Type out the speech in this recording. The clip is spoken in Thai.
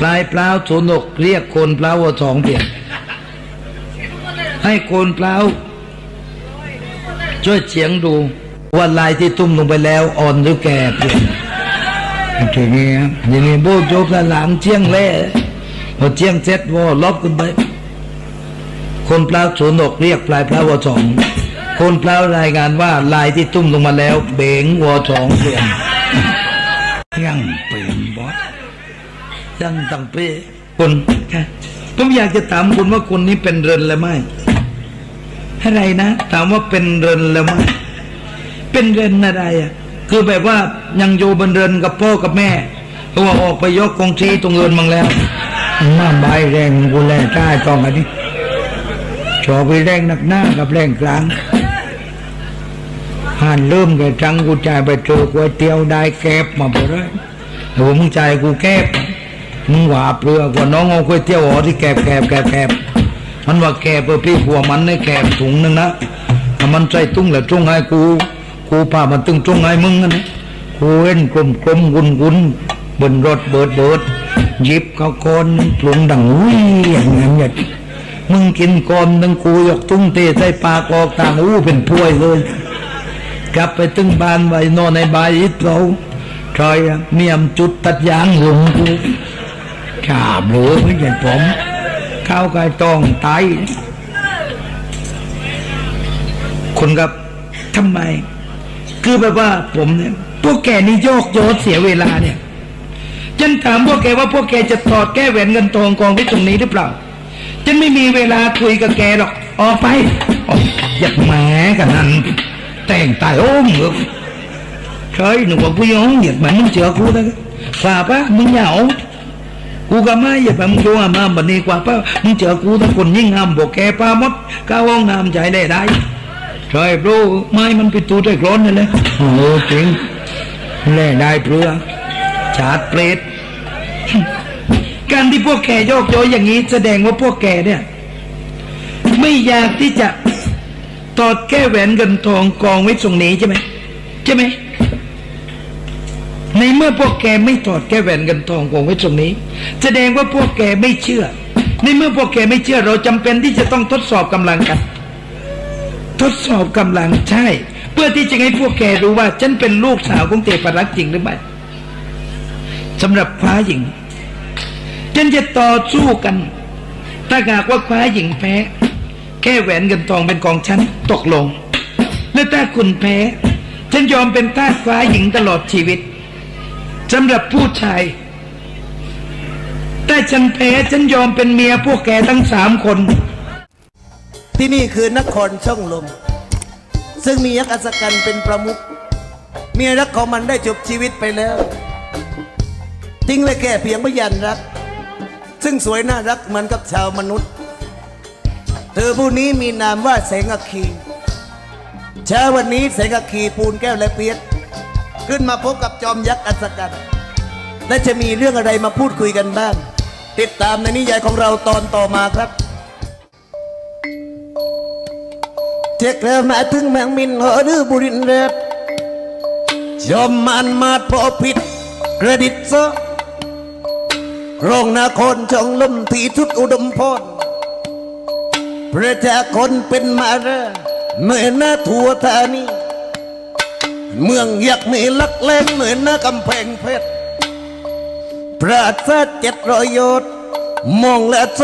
ปลายเปล่าโฉนกเรียกโคนเปล่าว่าสองเปลี่ยนให้โคนเปล่าช่วยเฉียงดูว่าลายที่ตุ้มลงไปแล้วอ่อนหรือแก่เปลี่ยนทีนี้ครับทีนี้โบกจบแล้วหลังเชียงเล่พอเชียงเสร็จวอลบขึ้นไป คนเปล่าโฉนกเรียกปลายเปล่าวอสองคนเปล่ารายงานว่าลายที่ตุ้มลงมาแล้ว เบงวอสองเปลี่ยนยังเปลี่ยนบอส ยังตั้งเป้คนค่ะผมอยากจะถามคุณว่าคนนี้เป็นเรินหรือไม่อะไรนะถามว่าเป็นเรินหรือไม่เป็นเรินอะไรอะ คือแบบว่ายังอยู่บนเรินกับพ่อกับแม่เพราะว่าออกไปยกกองทีตรงเรินมังแล้วมาใบแรงกูแรงใต้ตองอันนี้ชอบไปแรงหนักหน้ากับแรงกลางหันเริ่มกับจังกูจ่ายไปเจอก๋วยเตี๋ยวได้แคบมาไปเลยโอ้มึงจ่ายกูแคบ มึงว่าเปลือกว่าน้องเอาก๋วยเตี๋ยวอ๋อที่แคบแคบแคบแคบมันว่าแคบเออพี่หัวมันในแคบถุงนึงนะถ้ามันใส่ตุ้งแล้วจุ้งให้กู กูพามันตึงจ้งให้มึงนะนกูเห็นกลมกลมกุนกุนบนรถเบิดเบิดหยิบข้าวคนปรุงดังอุ้ยอย่างนั้นเนี่ยมึงกินกอนดังกูยกตุ้งเตะใส่ปากออกต่างอู้เป็นพวยเลย กลับไปถึงบ้านไว้นอนในบายอิดเราชอยเมียมจุดตัดยางหลงกู ชาบเหลือไม่ใช่ผมข้าวไก่ตองตายคนครับทำไม คือแบบว่าผมเนี่ยพวกแกนี่โยกโยนเสียเวลาเนี่ยฉันถามพวกแกว่าพวกแกจะถอดแก้แหวนเงินทองกองไว้ตรงนี้หรือเปล่าฉันไม่มีเวลาคุยกับแกหรอก ออกไปออยากแหมกันนั้น แต่งตายโอ้มึงใช่หนูบอกกูยังเหยียดมันมึงเจอกูนะกว่าปะมึงเหงา กูก็ไม่เหยียดมันมึงโยนมาบันนี้กว่าปะมึงเจอกูถ้าคนยิ่งงามบอกแกป้ามดก้าวห้องน้ำใจได้ได้ใช่บรูไม่มันเป็นตัวใจร้อนนั่นแหละโอ้จริงแล่ได้เปลือชาดเปรตการที่พวกแกโยกโยอย่างนี้ แสดงว่าพวกแกเนี่ย ไม่อยากที่จะตอดแก้แหวนเงินทองกองไว้ตรงนี้ใช่ไหมใช่ไหม ในเมื่อพวกแกไม่ตอดแก้แหวนเงินทองกองไว้ตรงนี้ แสดงว่าพวกแกไม่เชื่อ ในเมื่อพวกแกไม่เชื่อ เราจำเป็นที่จะต้องทดสอบกำลังกัน ทดสอบกำลังใช่ เพื่อที่จะให้พวกแกรู้ว่า ฉันเป็นลูกสาวของเทพรักจริงหรือไม่สำหรับคว้าหญิงฉันจะต่อสู้กัน ถ้าหากว่าคว้าหญิงแพ้ แค่แหวนเงินทองเป็นของฉันตกลง และถ้าคุณแพ้ ฉันยอมเป็นทาสคว้าหญิงตลอดชีวิต สำหรับผู้ชายถ้าฉันแพ้ฉันยอมเป็นเมียพวกแกทั้งสามคน ที่นี่คือนครช่องลม ซึ่งมียักษ์อัศกันเป็นประมุขเมียรักของมันได้จบชีวิตไปแล้ว ทิ้งไว้แค่เพียงพยานรัก ซึ่งสวยน่ารักเหมือนกับชาวมนุษย์ เธอผู้นี้มีนามว่าแสงอคีเช้าวันนี้แสงอคีปูนแก้วและเปียก ขึ้นมาพบกับจอมยักษ์อัศกันและจะมีเรื่องอะไรมาพูดคุยกันบ้าง ติดตามในนิยายของเราตอนต่อมาครับเจ๊กแล้วมาถึงแมงมินหอดือบุรินเรศยอมมันมาดพอผิดเครดิตซะโรงนาคนจองลมที่ทุดอุดมพรประชาคนเป็นมาเรเหมือนหน้าทั่วธานี เมืองยักษ์มีลักเล่นเหมือนหน้ากำแพงเพชรปราสาทเจ็ดรอยยศมองและโซ